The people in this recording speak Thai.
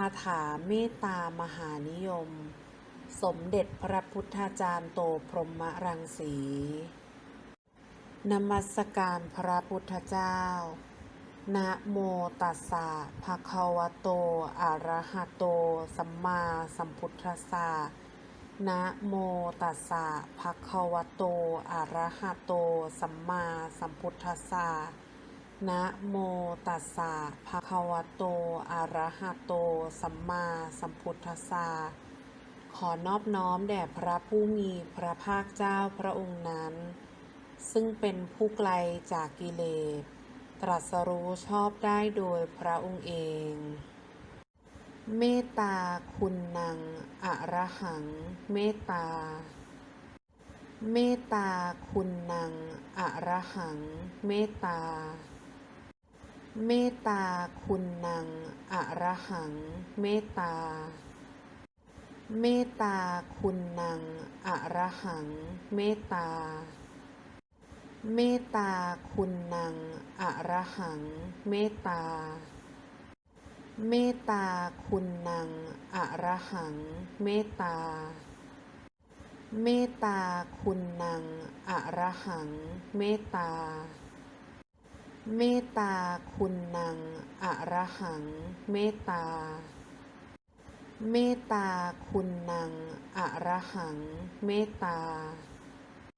คาถาเมตตามหานิยม สมเด็จพระพุทธาจารย์โตพรหมรังสี นมัสการพระพุทธเจ้า นะโมตัสสะภะคะวะโต อะระหะโต สัมมาสัมพุทธัสสะ นะโมตัสสะภะคะวะโต อะระหะโต สัมมาสัมพุทธัสสะ นะโมตัสสะภะคะวะโต อะระหะโต สัมมาสัมพุทธัสสะ ขอนอบน้อมแด่พระผู้มีพระภาคเจ้าพระองค์นั้น ซึ่งเป็นผู้ไกลจากกิเลส ตรัสรู้ชอบได้โดยพระองค์เอง เมตตาคุณนังอะระหัง เมตตา เมตตาคุณนังอะระหัง เมตตา เมตตาคุณนังอะระหัง เมตตา เมตตาคุณนังอะระหัง เมตตา เมตตาคุณนังอะระหัง เมตตา เมตตาคุณนังอะระหัง เมตตา เมตตาคุณนังอะระหัง เมตตา เมตตาคุณนางอะระหัง เมตตา เมตตาคุณนางอะระหัง เมตตา